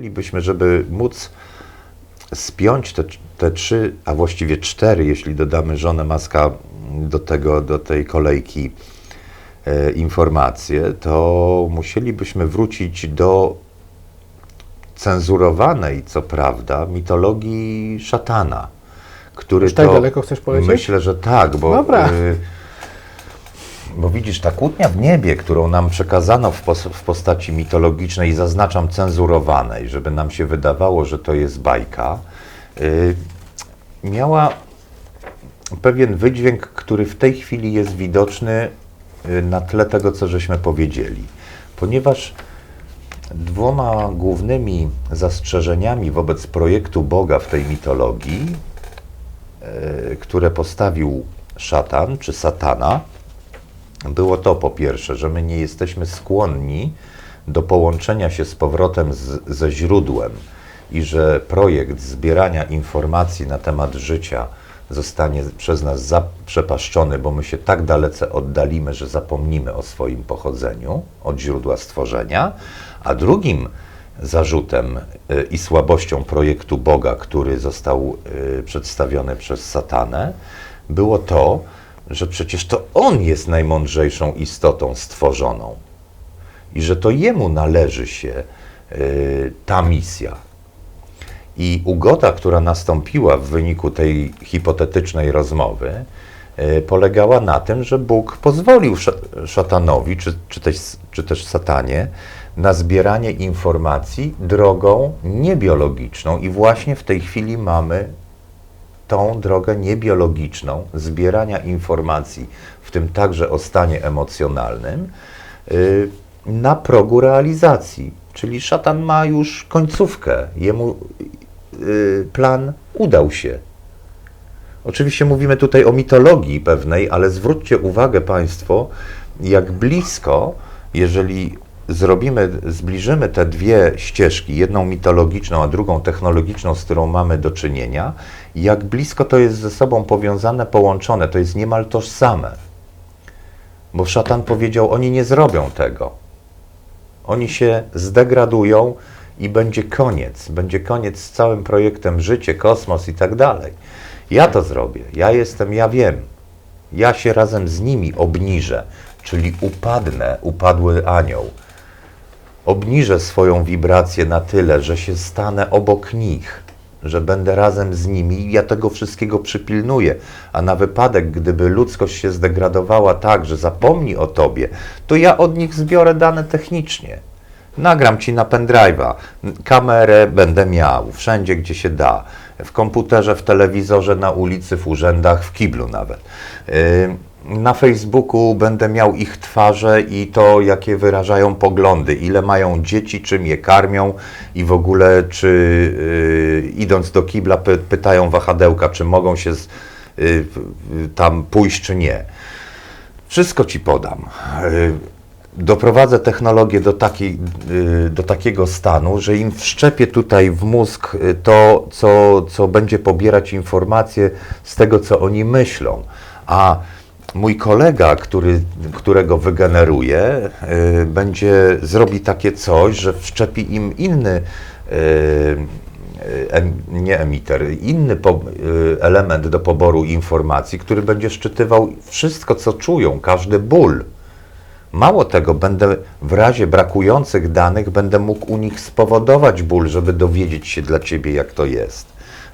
musielibyśmy, żeby móc spiąć te, te trzy, a właściwie cztery, jeśli dodamy żonę Maska do, tego, do tej kolejki e, informacje, to musielibyśmy wrócić do cenzurowanej, co prawda, mitologii szatana, który Już tak to... daleko chcesz polecieć? Myślę, że tak, bo... Dobra. y, bo widzisz, ta kłótnia w niebie, którą nam przekazano w, pos- w postaci mitologicznej, zaznaczam cenzurowanej, żeby nam się wydawało, że to jest bajka, y, miała pewien wydźwięk, który w tej chwili jest widoczny y, na tle tego, co żeśmy powiedzieli. Ponieważ dwoma głównymi zastrzeżeniami wobec projektu Boga w tej mitologii, y, które postawił szatan czy satana, było to po pierwsze, że my nie jesteśmy skłonni do połączenia się z powrotem z, ze źródłem i że projekt zbierania informacji na temat życia zostanie przez nas zaprzepaszczony, bo my się tak dalece oddalimy, że zapomnimy o swoim pochodzeniu od źródła stworzenia. A drugim zarzutem y, i słabością projektu Boga, który został y, przedstawiony przez Satanę, było to, że przecież to On jest najmądrzejszą istotą stworzoną i że to Jemu należy się y, ta misja. I ugoda, która nastąpiła w wyniku tej hipotetycznej rozmowy, y, polegała na tym, że Bóg pozwolił sz- szatanowi, czy, czy, też, czy też satanie, na zbieranie informacji drogą niebiologiczną. I właśnie w tej chwili mamy tą drogę niebiologiczną zbierania informacji, w tym także o stanie emocjonalnym, y, na progu realizacji. Czyli szatan ma już końcówkę, jemu y, plan udał się. Oczywiście mówimy tutaj o mitologii pewnej, ale zwróćcie uwagę Państwo, jak blisko, jeżeli zrobimy, zbliżymy te dwie ścieżki, jedną mitologiczną, a drugą technologiczną, z którą mamy do czynienia, jak blisko to jest ze sobą powiązane, połączone, to jest niemal tożsame. Bo szatan powiedział, oni nie zrobią tego. Oni się zdegradują i będzie koniec. Będzie koniec z całym projektem życie, kosmos i tak dalej. Ja to zrobię. Ja jestem, ja wiem. Ja się razem z nimi obniżę, czyli upadnę, upadły anioł. Obniżę swoją wibrację na tyle, że się stanę obok nich, że będę razem z nimi i ja tego wszystkiego przypilnuję. A na wypadek, gdyby ludzkość się zdegradowała tak, że zapomni o tobie, to ja od nich zbiorę dane technicznie. Nagram ci na pendrive'a, kamerę będę miał, wszędzie gdzie się da. W komputerze, w telewizorze, na ulicy, w urzędach, w kiblu nawet. Yy, Na Facebooku będę miał ich twarze i to, jakie wyrażają poglądy, ile mają dzieci, czym je karmią i w ogóle, czy yy, idąc do kibla py, pytają wahadełka, czy mogą się z, yy, tam pójść, czy nie. Wszystko ci podam. Yy, Doprowadzę technologię do, takiej, yy, do takiego stanu, że im wszczepię tutaj w mózg y, to, co, co będzie pobierać informacje z tego, co oni myślą. A mój kolega, który, którego wygeneruje, yy, będzie zrobi takie coś, że wszczepi im inny em, nie emiter, inny y, element do poboru informacji, który będzie szczytywał wszystko, co czują, każdy ból. Mało tego, będę w razie brakujących danych, będę mógł u nich spowodować ból, żeby dowiedzieć się dla ciebie, jak to jest.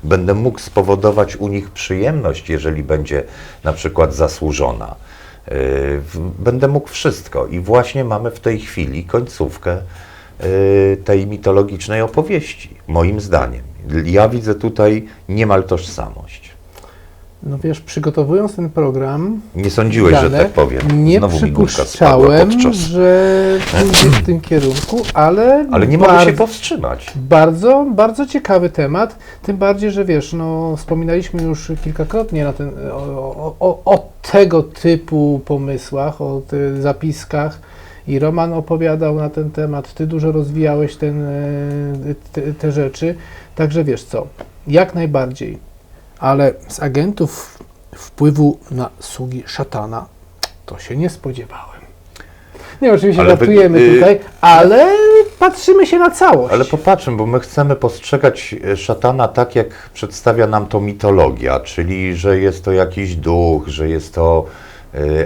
Będę mógł spowodować u nich przyjemność, jeżeli będzie na przykład zasłużona. W- Będę mógł wszystko. I właśnie mamy w tej chwili końcówkę yy, tej mitologicznej opowieści, moim zdaniem. Ja widzę tutaj niemal tożsamość. No wiesz, przygotowując ten program, Nie sądziłeś, że tak powiem. nie Znowu przypuszczałem, że pójdzie w tym kierunku, ale, Ale nie mogę się powstrzymać. bardzo, bardzo ciekawy temat, tym bardziej, że wiesz, no wspominaliśmy już kilkakrotnie na ten, o, o, o, o tego typu pomysłach, o tych zapiskach i Roman opowiadał na ten temat, ty dużo rozwijałeś ten, e, te, te rzeczy, także wiesz co, jak najbardziej, ale z agentów wpływu na sługi szatana to się nie spodziewałem. Nie, oczywiście Ale wy- żartujemy y- tutaj, ale patrzymy się na całość. Ale popatrzmy, bo my chcemy postrzegać e, szatana tak, jak przedstawia nam to mitologia, czyli że jest to jakiś duch, że jest to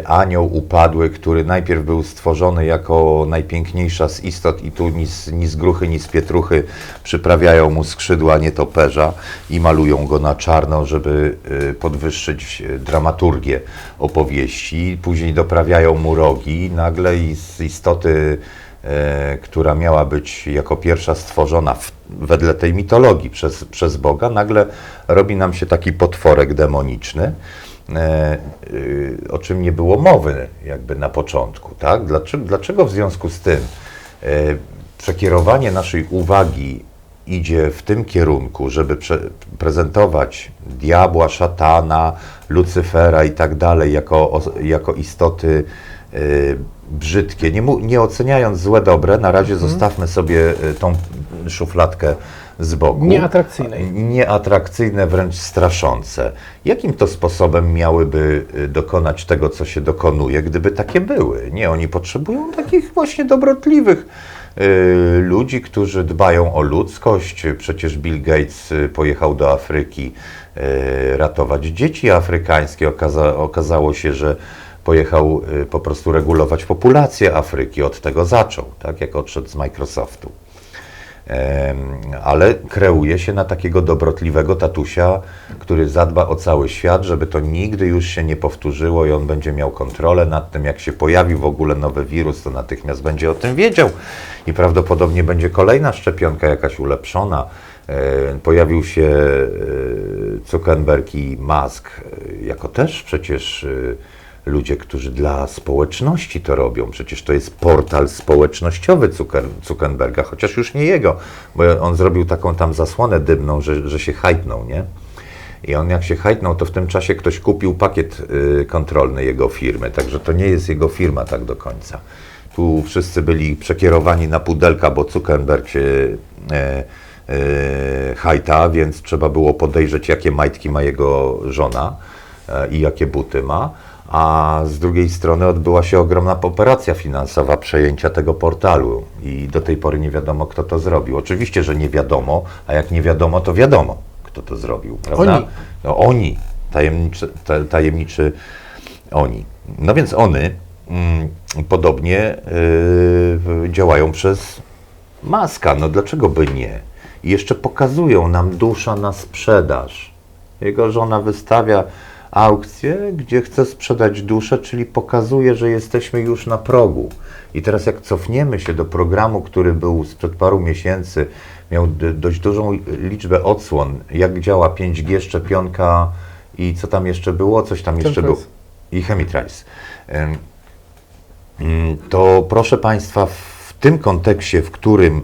anioł upadły, który najpierw był stworzony jako najpiękniejsza z istot i tu ni z, ni z gruchy, ni z pietruchy przyprawiają mu skrzydła nietoperza i malują go na czarno, żeby e, podwyższyć e, dramaturgię opowieści. Później doprawiają mu rogi, nagle z istoty e, która miała być jako pierwsza stworzona w, wedle tej mitologii przez, przez Boga, nagle robi nam się taki potworek demoniczny, e, o czym nie było mowy jakby na początku. Tak? Dlaczego, dlaczego w związku z tym e, przekierowanie naszej uwagi idzie w tym kierunku, żeby prezentować diabła, szatana, Lucyfera i tak dalej jako, jako istoty y, brzydkie, nie, nie oceniając złe, dobre, na razie zostawmy sobie tą szufladkę z boku. Nieatrakcyjnej. Nieatrakcyjne, wręcz straszące. Jakim to sposobem miałyby y, dokonać tego, co się dokonuje, gdyby takie były? Nie, oni potrzebują takich właśnie dobrotliwych y, ludzi, którzy dbają o ludzkość. Przecież Bill Gates y, pojechał do Afryki ratować dzieci afrykańskie. Okaza, okazało się, że pojechał po prostu regulować populację Afryki. Od tego zaczął, tak jak odszedł z Microsoftu. Ale kreuje się na takiego dobrotliwego tatusia, który zadba o cały świat, żeby to nigdy już się nie powtórzyło i on będzie miał kontrolę nad tym, jak się pojawi w ogóle nowy wirus, to natychmiast będzie o tym wiedział i prawdopodobnie będzie kolejna szczepionka jakaś ulepszona. Pojawił się e, Zuckerberg i Musk, e, jako też przecież e, ludzie, którzy dla społeczności to robią. Przecież to jest portal społecznościowy Zucker, Zuckerberga, chociaż już nie jego, bo on zrobił taką tam zasłonę dymną, że, że się hajtnął, nie? I on jak się hajtnął, to w tym czasie ktoś kupił pakiet y, kontrolny jego firmy, także to nie jest jego firma tak do końca. Tu wszyscy byli przekierowani na pudelka, bo Zuckerberg się e, hajta, więc trzeba było podejrzeć, jakie majtki ma jego żona e, i jakie buty ma. A z drugiej strony odbyła się ogromna operacja finansowa przejęcia tego portalu i do tej pory nie wiadomo, kto to zrobił. Oczywiście, że nie wiadomo, a jak nie wiadomo, to wiadomo, kto to zrobił, prawda? Oni. No oni, tajemniczy, ta- tajemniczy oni. No więc one mm, podobnie y, działają przez Maska. No dlaczego by nie? I jeszcze pokazują nam dusza na sprzedaż. Jego żona wystawia aukcję, gdzie chce sprzedać duszę, czyli pokazuje, że jesteśmy już na progu. I teraz jak cofniemy się do programu, który był sprzed paru miesięcy, miał dość dużą liczbę odsłon, jak działa 5G, szczepionka i co tam jeszcze było, coś tam jeszcze było. I Chemitrails. Ym, Mm, to proszę Państwa, w tym kontekście, w którym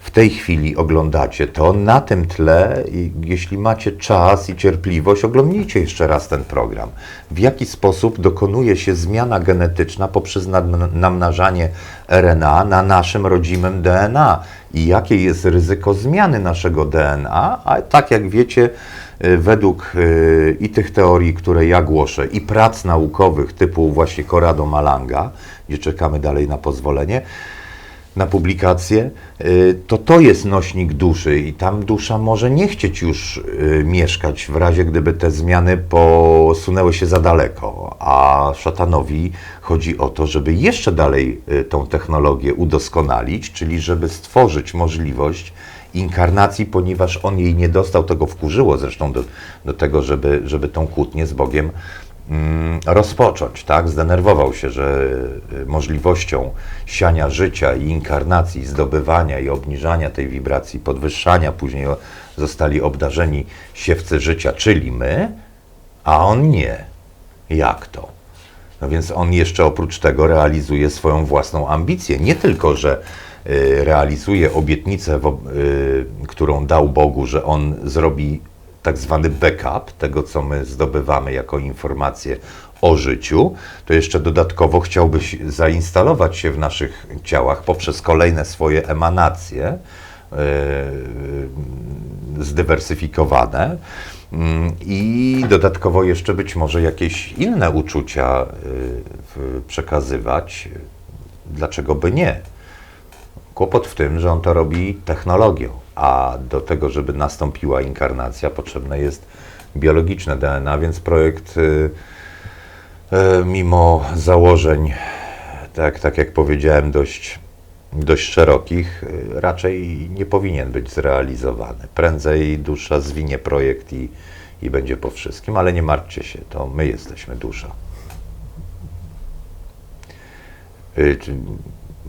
w tej chwili oglądacie to, na tym tle, jeśli macie czas i cierpliwość, oglądnijcie jeszcze raz ten program. W jaki sposób dokonuje się zmiana genetyczna poprzez namnażanie RNA na naszym rodzimym DNA i jakie jest ryzyko zmiany naszego DNA, a tak jak wiecie, y, według y, i tych teorii, które ja głoszę, i prac naukowych typu właśnie Corrado Malanga, gdzie czekamy dalej na pozwolenie, na publikację, y, to to jest nośnik duszy i tam dusza może nie chcieć już y, mieszkać w razie gdyby te zmiany posunęły się za daleko, a szatanowi chodzi o to, żeby jeszcze dalej y, tą technologię udoskonalić, czyli żeby stworzyć możliwość inkarnacji, ponieważ on jej nie dostał, tego wkurzyło zresztą do, do tego, żeby, żeby tą kłótnię z Bogiem rozpocząć, tak? Zdenerwował się, że y, możliwością siania życia i inkarnacji, zdobywania i obniżania tej wibracji, podwyższania, później zostali obdarzeni siewcy życia, czyli my, a on nie. Jak to? No więc on jeszcze oprócz tego realizuje swoją własną ambicję. Nie tylko, że y, realizuje obietnicę, y, którą dał Bogu, że on zrobi tak zwany backup tego, co my zdobywamy jako informacje o życiu, to jeszcze dodatkowo chciałby się- zainstalować się w naszych ciałach poprzez kolejne swoje emanacje, y, zdywersyfikowane mm, i dodatkowo jeszcze być może jakieś inne uczucia w- przekazywać. Dlaczego by nie? Kłopot w tym, że on to robi technologią, a do tego, żeby nastąpiła inkarnacja, potrzebne jest biologiczne DNA, więc projekt, y, y, mimo założeń, tak, tak jak powiedziałem, dość, dość szerokich, y, raczej nie powinien być zrealizowany. Prędzej dusza zwinie projekt i, i będzie po wszystkim, ale nie martwcie się, to my jesteśmy dusza.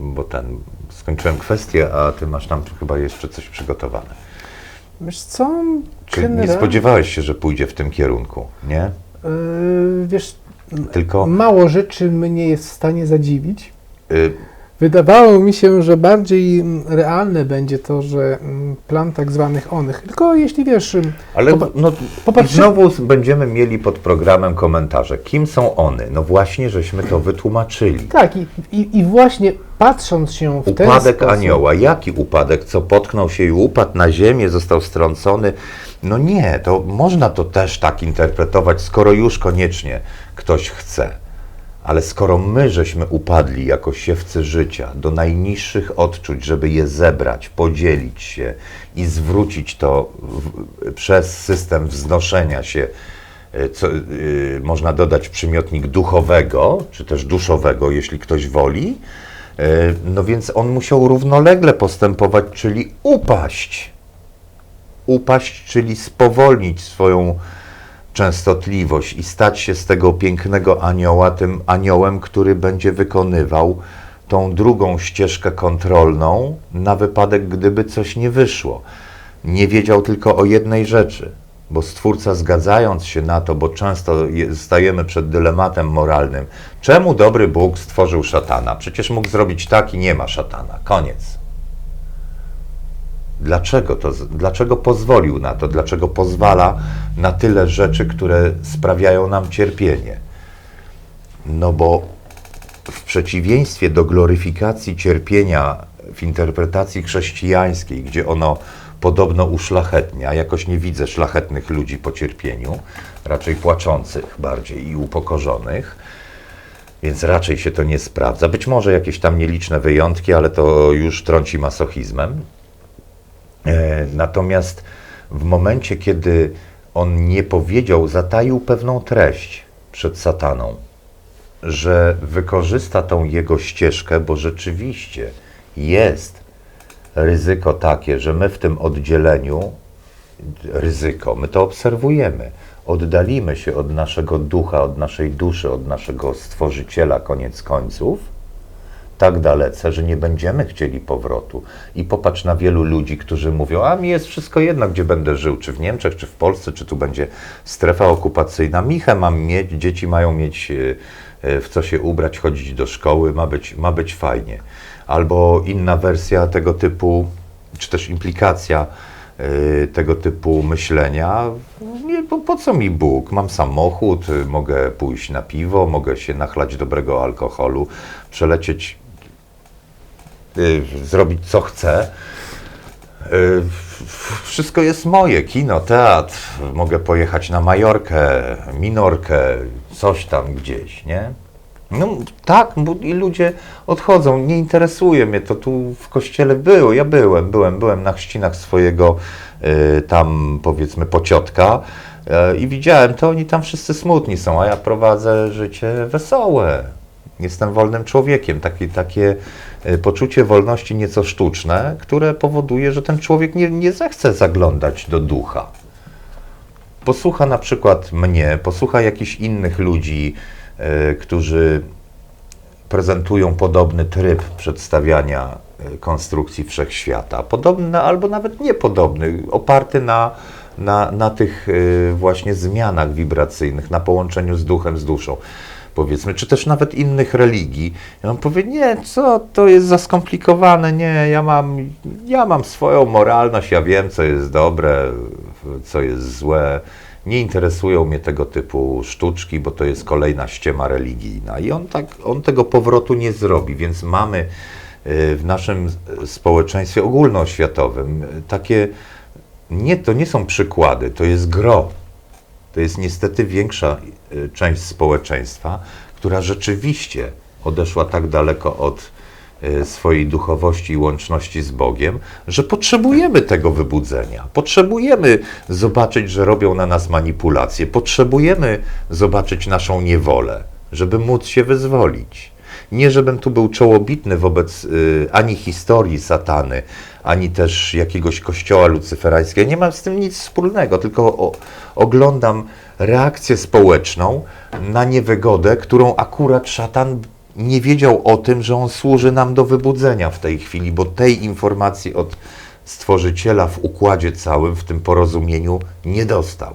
Bo ten, skończyłem kwestię, a ty masz tam chyba jeszcze coś przygotowane. Wiesz co, Czy nie spodziewałeś się, że pójdzie w tym kierunku, nie? Yy, wiesz, Tylko mało rzeczy mnie jest w stanie zadziwić. y, Wydawało mi się, że bardziej realne będzie to, że mm, plan tak zwanych onych. Tylko jeśli wiesz, mm, Ale Popa- no, popatrzcie- znowu będziemy mieli pod programem komentarze. Kim są one? No właśnie, żeśmy to wytłumaczyli. tak, i, i, i właśnie patrząc się w ten Upadek anioła. Jaki upadek? Co potknął się i upadł na ziemię, został strącony? No nie, to można to też tak interpretować, skoro już koniecznie ktoś chce. Ale skoro my żeśmy upadli jako siewcy życia do najniższych odczuć, żeby je zebrać, podzielić się i zwrócić to w, przez system wznoszenia się, y, co, y, można dodać przymiotnik duchowego, czy też duszowego, jeśli ktoś woli, y, no więc on musiał równolegle postępować, czyli upaść. Upaść, czyli spowolnić swoją częstotliwość i stać się z tego pięknego anioła tym aniołem, który będzie wykonywał tą drugą ścieżkę kontrolną na wypadek, gdyby coś nie wyszło. Nie wiedział tylko o jednej rzeczy, bo Stwórca zgadzając się na to, bo często je- stajemy przed dylematem moralnym, czemu dobry Bóg stworzył szatana? Przecież mógł zrobić tak i nie ma szatana. Koniec. Dlaczego, to, dlaczego pozwolił na to? Dlaczego pozwala na tyle rzeczy, które sprawiają nam cierpienie? No bo w przeciwieństwie do gloryfikacji cierpienia w interpretacji chrześcijańskiej, gdzie ono podobno uszlachetnia, jakoś nie widzę szlachetnych ludzi po cierpieniu, raczej płaczących bardziej i upokorzonych, więc raczej się to nie sprawdza. Być może jakieś tam nieliczne wyjątki, ale to już trąci masochizmem. E, Natomiast w momencie, kiedy on nie powiedział, zataił pewną treść przed sataną, że wykorzysta tą jego ścieżkę, bo rzeczywiście jest ryzyko takie, że my w tym oddzieleniu, ryzyko, my to obserwujemy, oddalimy się od naszego ducha, od naszej duszy, od naszego stworzyciela, koniec końców, tak dalece, że nie będziemy chcieli powrotu. I popatrz na wielu ludzi, którzy mówią, a mi jest wszystko jedno, gdzie będę żył, czy w Niemczech, czy w Polsce, czy tu będzie strefa okupacyjna. Michę mam mieć, dzieci mają mieć e, e, w co się ubrać, chodzić do szkoły, ma być, ma być fajnie. Albo inna wersja tego typu, czy też implikacja e, tego typu myślenia. Nie, po, po co mi Bóg? Mam samochód, mogę pójść na piwo, mogę się nachlać dobrego alkoholu, przelecieć, zrobić co chcę. Y, Wszystko jest moje, kino, teatr, mogę pojechać na Majorkę, Minorkę, coś tam gdzieś, nie? No tak, bo i ludzie odchodzą, nie interesuje mnie to tu w kościele było, ja byłem, byłem, byłem na chrzcinach swojego y, tam powiedzmy pociotka y, i widziałem to, oni tam wszyscy smutni są, a ja prowadzę życie wesołe. Jestem wolnym człowiekiem, takie, takie y, poczucie wolności nieco sztuczne, które powoduje, że ten człowiek nie, nie zechce zaglądać do ducha posłucha na przykład mnie, posłucha jakichś innych ludzi, e, którzy prezentują podobny tryb przedstawiania e, konstrukcji wszechświata. Podobny albo nawet niepodobny, oparty na, na, na tych e, właśnie zmianach wibracyjnych, na połączeniu z duchem, z duszą. Powiedzmy, czy też nawet innych religii. Ja on powie, nie, co to jest za skomplikowane, nie, ja mam, ja mam swoją moralność, ja wiem, co jest dobre, co jest złe. Nie interesują mnie tego typu sztuczki, bo to jest kolejna ściema religijna. I on, tak, on tego powrotu nie zrobi, więc mamy y, w naszym społeczeństwie ogólnoświatowym y, takie, nie, to nie są przykłady, to jest gro. To jest niestety większa część społeczeństwa, która rzeczywiście odeszła tak daleko od y, swojej duchowości i łączności z Bogiem, że potrzebujemy tego wybudzenia. Potrzebujemy zobaczyć, że robią na nas manipulacje. Potrzebujemy zobaczyć naszą niewolę, żeby móc się wyzwolić. Nie, żebym tu był czołobitny wobec y, ani historii satany, ani też jakiegoś kościoła lucyferańskiego. Nie mam z tym nic wspólnego, tylko o, oglądam reakcję społeczną na niewygodę, którą akurat szatan nie wiedział o tym, że on służy nam do wybudzenia w tej chwili, bo tej informacji od stworzyciela w układzie całym, w tym porozumieniu nie dostał.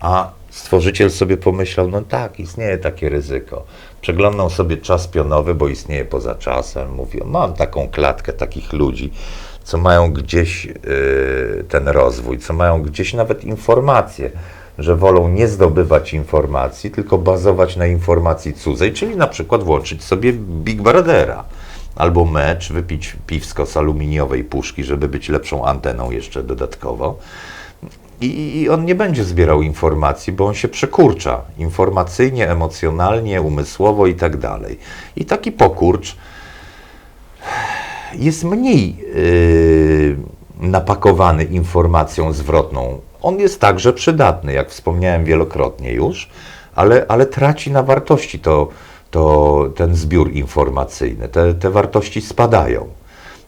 A stworzyciel sobie pomyślał, no tak, istnieje takie ryzyko. Przeglądał sobie czas pionowy, bo istnieje poza czasem. Mówił, mam taką klatkę takich ludzi, co mają gdzieś yy, ten rozwój, co mają gdzieś nawet informacje, że wolą nie zdobywać informacji, tylko bazować na informacji cudzej, czyli na przykład włączyć sobie Big Brothera. Albo mecz, wypić piwsko z aluminiowej puszki, żeby być lepszą anteną jeszcze dodatkowo. I, I on nie będzie zbierał informacji, bo on się przekurcza informacyjnie, emocjonalnie, umysłowo i tak dalej. I taki pokurcz jest mniej yy, napakowany informacją zwrotną. On jest także przydatny, jak wspomniałem wielokrotnie już, ale, ale traci na wartości to, to ten zbiór informacyjny. Te, te wartości spadają.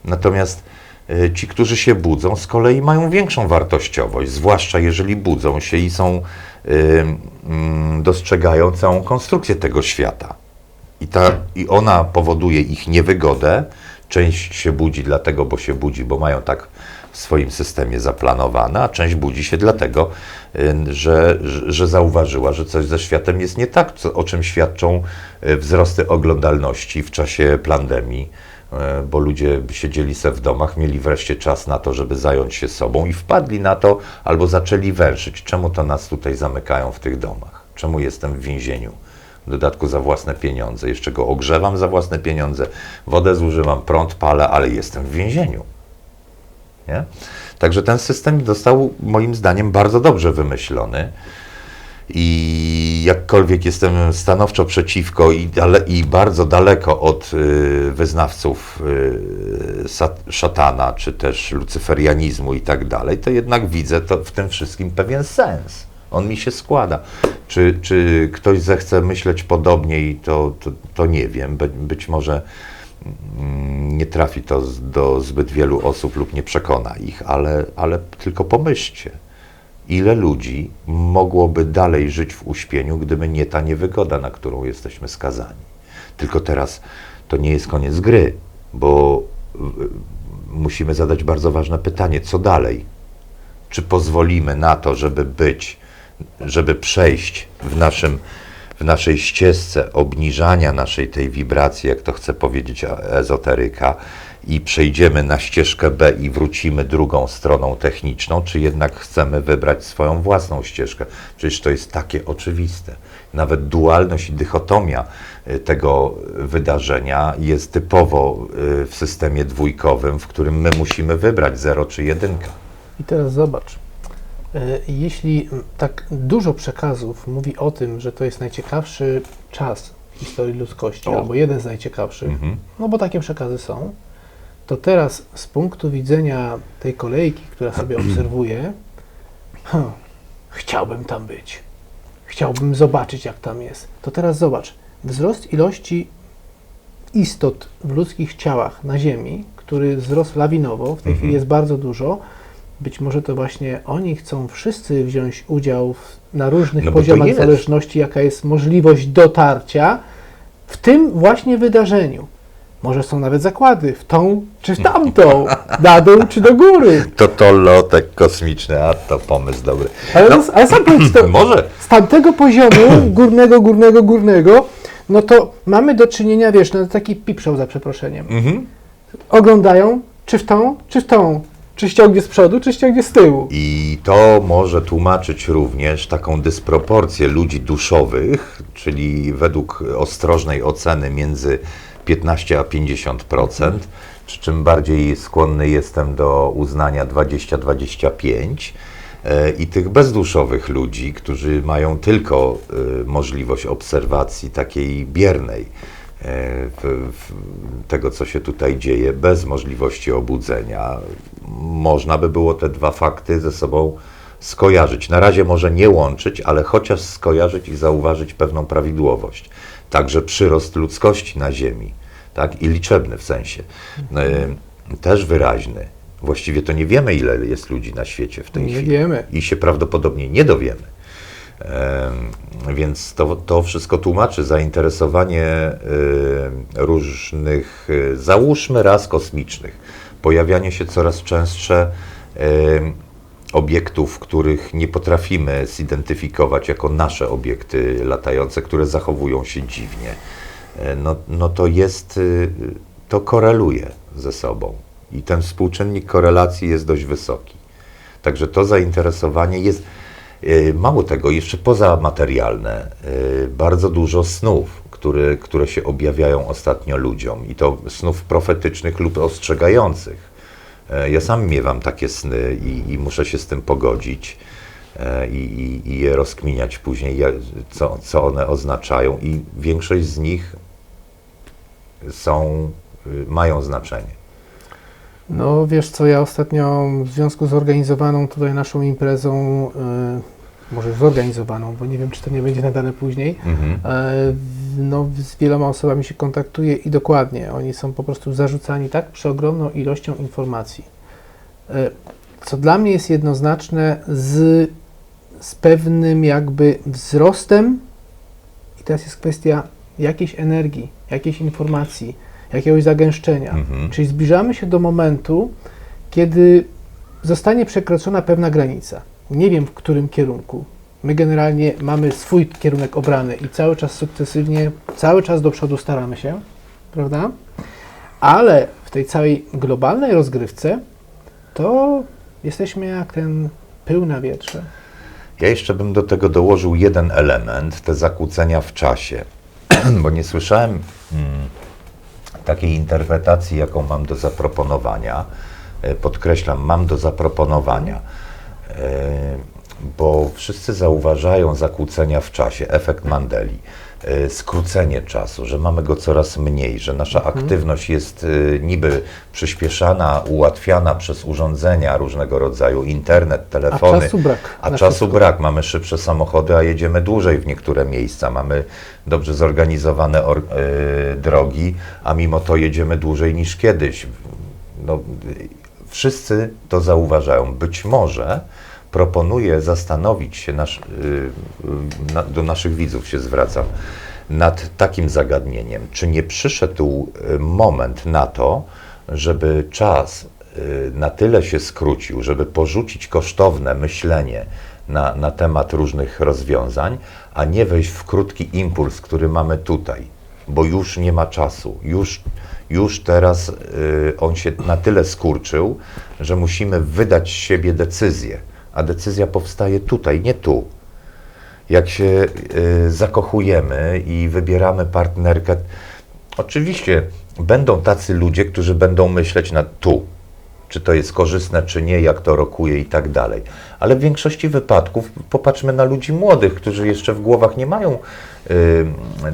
Natomiast y, ci, którzy się budzą, z kolei mają większą wartościowość, zwłaszcza jeżeli budzą się i są, y, mm, dostrzegają całą konstrukcję tego świata. I, ta, I ona powoduje ich niewygodę. Część się budzi dlatego, bo się budzi, bo mają tak w swoim systemie zaplanowane, a część budzi się dlatego, y, że, że, zauważyła, że coś ze światem jest nie tak, o czym świadczą y, wzrosty oglądalności w czasie pandemii, y, bo ludzie siedzieli se w domach, mieli wreszcie czas na to, żeby zająć się sobą i wpadli na to albo zaczęli węszyć, czemu to nas tutaj zamykają w tych domach, czemu jestem w więzieniu w dodatku za własne pieniądze. Jeszcze go ogrzewam za własne pieniądze, wodę zużywam, prąd palę, ale jestem w więzieniu. Nie? Także ten system został moim zdaniem bardzo dobrze wymyślony. I jakkolwiek jestem stanowczo przeciwko i, i bardzo daleko od y, wyznawców y, sat, szatana, czy też lucyferianizmu i tak dalej, to jednak widzę to w tym wszystkim pewien sens. On mi się składa. Czy, czy ktoś zechce myśleć podobniej, to, to, to nie wiem. By, być może nie trafi to do zbyt wielu osób lub nie przekona ich, ale, ale tylko pomyślcie, ile ludzi mogłoby dalej żyć w uśpieniu, gdyby nie ta niewygoda, na którą jesteśmy skazani. Tylko teraz to nie jest koniec gry, bo y, musimy zadać bardzo ważne pytanie, co dalej? Czy pozwolimy na to, żeby być, żeby przejść w naszym w naszej ścieżce obniżania naszej tej wibracji, jak to chce powiedzieć ezoteryka, i przejdziemy na ścieżkę B i wrócimy drugą stroną techniczną, czy jednak chcemy wybrać swoją własną ścieżkę? Przecież to jest takie oczywiste. Nawet dualność i dychotomia y, tego wydarzenia jest typowo y, w systemie dwójkowym, w którym my musimy wybrać 0 czy 1. I teraz zobacz. E, Jeśli tak dużo przekazów mówi o tym, że to jest najciekawszy czas w historii ludzkości, O. albo jeden z najciekawszych, Mhm. no bo takie przekazy są, to teraz z punktu widzenia tej kolejki, która sobie obserwuje, huh, chciałbym tam być. Chciałbym zobaczyć, jak tam jest. To teraz zobacz. Wzrost ilości istot w ludzkich ciałach na Ziemi, który wzrósł lawinowo, w tej chwili jest bardzo dużo. Być może to właśnie oni chcą wszyscy wziąć udział w, na różnych No poziomach jest. zależności, jaka jest możliwość dotarcia w tym właśnie wydarzeniu. Może są nawet zakłady w tą czy w tamtą, na dół czy do góry. To to lotek kosmiczny, a to pomysł dobry. Ale, No, ale sam powiedz to, Może z tamtego poziomu, górnego, górnego, górnego, no to mamy do czynienia, wiesz, no taki pipszoł za przeproszeniem. Mhm. Oglądają, czy w tą, czy w tą. Czy ściągnie z przodu, czy ściągnie z tyłu. I to może tłumaczyć również taką dysproporcję ludzi duszowych, czyli według ostrożnej oceny między 15 a 50%, przy czym bardziej skłonny jestem do uznania 20-25%. e, I tych bezduszowych ludzi, którzy mają tylko e, możliwość obserwacji takiej biernej, w, w tego, co się tutaj dzieje, bez możliwości obudzenia. Można by było te dwa fakty ze sobą skojarzyć. Na razie może nie łączyć, ale chociaż skojarzyć i zauważyć pewną prawidłowość. Także przyrost ludzkości na Ziemi, tak? i liczebny w sensie, y, też wyraźny. Właściwie to nie wiemy, ile jest ludzi na świecie w tej Nie chwili. wiemy. I się prawdopodobnie nie dowiemy. Więc to, to wszystko tłumaczy zainteresowanie y, różnych, y, załóżmy raz kosmicznych, pojawianie się coraz częstsze obiektów, których nie potrafimy zidentyfikować jako nasze obiekty latające, które zachowują się dziwnie. E, No, no to jest, y, to koreluje ze sobą i ten współczynnik korelacji jest dość wysoki. Także to zainteresowanie jest, mało tego, jeszcze pozamaterialne, e, bardzo dużo snów, które, które się objawiają ostatnio ludziom i to snów profetycznych lub ostrzegających. E, Ja sam miewam takie sny i, i muszę się z tym pogodzić e, i, i, i je rozkminiać później, co, co one oznaczają i większość z nich są, y, mają znaczenie. No wiesz co, ja ostatnio w związku z organizowaną tutaj naszą imprezą, y, może zorganizowaną, bo nie wiem, czy to nie będzie nadane później, Mhm. e, no z wieloma osobami się kontaktuję i dokładnie, oni są po prostu zarzucani tak przeogromną ilością informacji. E, Co dla mnie jest jednoznaczne z, z pewnym jakby wzrostem i teraz jest kwestia jakiejś energii, jakiejś informacji, jakiegoś zagęszczenia. Mhm. Czyli zbliżamy się do momentu, kiedy zostanie przekroczona pewna granica. Nie wiem w którym kierunku. My generalnie mamy swój kierunek obrany i cały czas sukcesywnie, cały czas do przodu staramy się, prawda? Ale w tej całej globalnej rozgrywce to jesteśmy jak ten pył na wietrze. Ja jeszcze bym do tego dołożył jeden element, te zakłócenia w czasie, bo nie słyszałem mm, takiej interpretacji, jaką mam do zaproponowania. E, Podkreślam, mam do zaproponowania, E, bo wszyscy zauważają zakłócenia w czasie, efekt Mandeli, e, skrócenie czasu, że mamy go coraz mniej, że nasza aktywność jest e, niby przyspieszana, ułatwiana przez urządzenia różnego rodzaju, internet, A telefony. czasu brak. A czasu wszystko. brak. Mamy szybsze samochody, a jedziemy dłużej w niektóre miejsca. Mamy dobrze zorganizowane or, y, drogi, a mimo to jedziemy dłużej niż kiedyś. No, y, wszyscy to zauważają. Być może proponuję zastanowić się, nasz, y, y, do naszych widzów się zwracam, nad takim zagadnieniem. Czy nie przyszedł y, moment na to, żeby czas na tyle się skrócił, żeby porzucić kosztowne myślenie na, na temat różnych rozwiązań, a nie wejść w krótki impuls, który mamy tutaj, bo już nie ma czasu. Już, już teraz y, on się na tyle skurczył, że musimy wydać z siebie decyzję, a decyzja powstaje tutaj, nie tu. Jak się y, zakochujemy i wybieramy partnerkę, oczywiście będą tacy ludzie, którzy będą myśleć nad tu, czy to jest korzystne, czy nie, jak to rokuje i tak dalej. Ale w większości wypadków popatrzmy na ludzi młodych, którzy jeszcze w głowach nie mają y,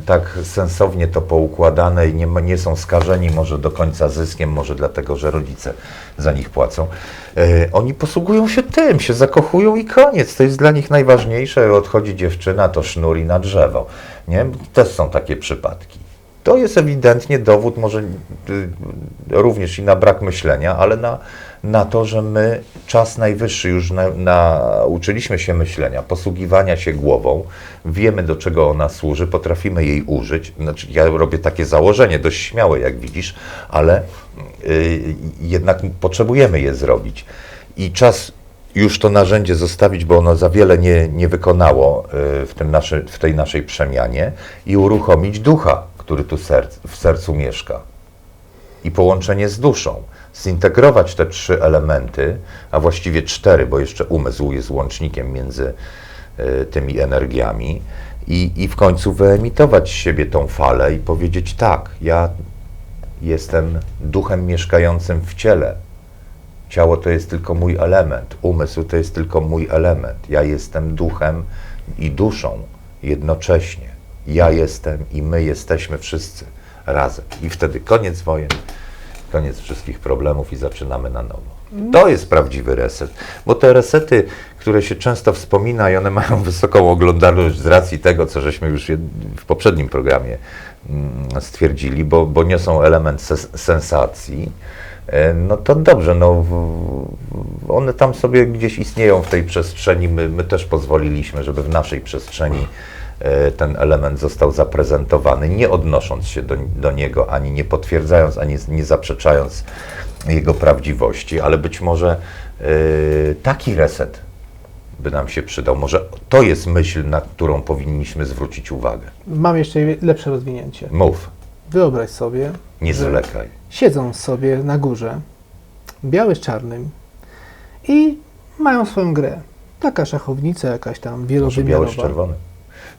tak sensownie to poukładane i nie, nie są skażeni może do końca zyskiem, może dlatego, że rodzice za nich płacą. Y, oni posługują się tym, się zakochują i koniec. To jest dla nich najważniejsze. Odchodzi dziewczyna, to sznur i na drzewo. Nie? Też są takie przypadki. To jest ewidentnie dowód, może y, również i na brak myślenia, ale na, na to, że my czas najwyższy już na, nauczyliśmy się myślenia, posługiwania się głową, wiemy do czego ona służy, potrafimy jej użyć. Znaczy, ja robię takie założenie, dość śmiałe, jak widzisz, ale y, jednak potrzebujemy je zrobić. I czas już to narzędzie zostawić, bo ono za wiele nie, nie wykonało y, w, tym w tej naszej przemianie i uruchomić ducha, który tu serc, w sercu mieszka. I połączenie z duszą. Zintegrować te trzy elementy, a właściwie cztery, bo jeszcze umysł jest łącznikiem między y, tymi energiami i, i w końcu wyemitować z siebie tą falę i powiedzieć tak, ja jestem duchem mieszkającym w ciele, Ciało to jest tylko mój element, umysł to jest tylko mój element. Ja jestem duchem i duszą jednocześnie. Ja jestem i my jesteśmy wszyscy, razem. I wtedy koniec wojen, koniec wszystkich problemów i zaczynamy na nowo. To jest prawdziwy reset, bo te resety, które się często wspomina i one mają wysoką oglądalność z racji tego, co żeśmy już w poprzednim programie mm, stwierdzili, bo, bo niosą element sensacji, e, no to dobrze, no, one tam sobie gdzieś istnieją w tej przestrzeni, my, my też pozwoliliśmy, żeby w naszej przestrzeni ten element został zaprezentowany, nie odnosząc się do, do niego, ani nie potwierdzając, ani nie zaprzeczając jego prawdziwości, ale być może e, taki reset by nam się przydał. Może to jest myśl, na którą powinniśmy zwrócić uwagę. Mam jeszcze lepsze rozwinięcie. Mów, Wyobraź sobie, nie zwlekaj. siedzą sobie na górze, biały z czarnym i mają swoją grę. Taka szachownica jakaś tam Może wielowymiarowa. biały z czerwonym.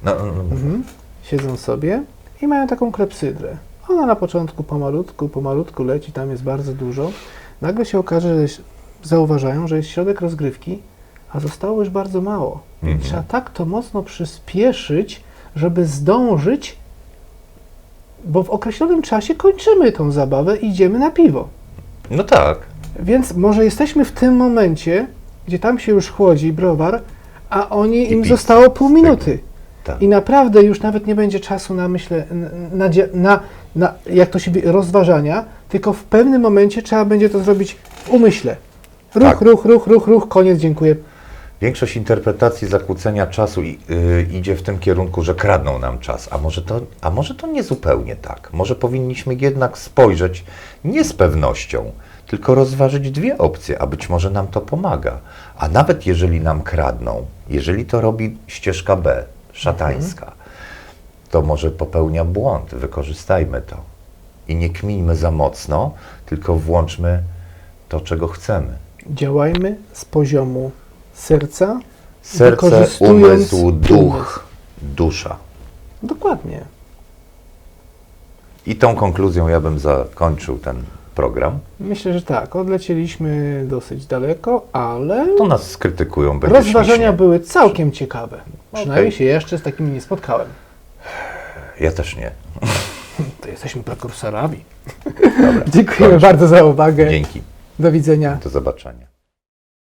No, no, no, Mhm. Siedzą sobie i mają taką klepsydrę. Ona na początku pomalutku, pomalutku leci, tam jest bardzo dużo. Nagle się okaże, że zauważają, że jest środek rozgrywki, a zostało już bardzo mało. Mhm. trzeba tak to mocno przyspieszyć, żeby zdążyć, bo w określonym czasie kończymy tą zabawę i idziemy na piwo. no tak. Więc może jesteśmy w tym momencie, gdzie tam się już chłodzi browar, a oni I im zostało pół minuty. Tak. I naprawdę już nawet nie będzie czasu na myślę, na, na, na, jak to się rozważania, tylko w pewnym momencie trzeba będzie to zrobić w umyśle. Ruch, Tak. ruch, ruch, ruch, ruch, koniec, dziękuję. Większość interpretacji zakłócenia czasu i, y, idzie w tym kierunku, że kradną nam czas. A może, to, a może to nie zupełnie tak. Może powinniśmy jednak spojrzeć nie z pewnością, tylko rozważyć dwie opcje, a być może nam to pomaga. A nawet jeżeli nam kradną, jeżeli to robi ścieżka B, szatańska, to może popełnia błąd. Wykorzystajmy to. I nie kmińmy za mocno, tylko włączmy to, czego chcemy. Działajmy z poziomu serca, Serce, wykorzystując umysł, duch, dusza. Dokładnie. I tą konkluzją ja bym zakończył ten program. Myślę, że tak. Odlecieliśmy dosyć daleko, ale To nas skrytykują, będzie rozważania śmiesznie. były całkiem ciekawe. Przynajmniej się jeszcze z takimi nie spotkałem. Ja też nie. To jesteśmy prekursorami. Dziękujemy bardzo za uwagę. Dzięki. Do widzenia. Do zobaczenia.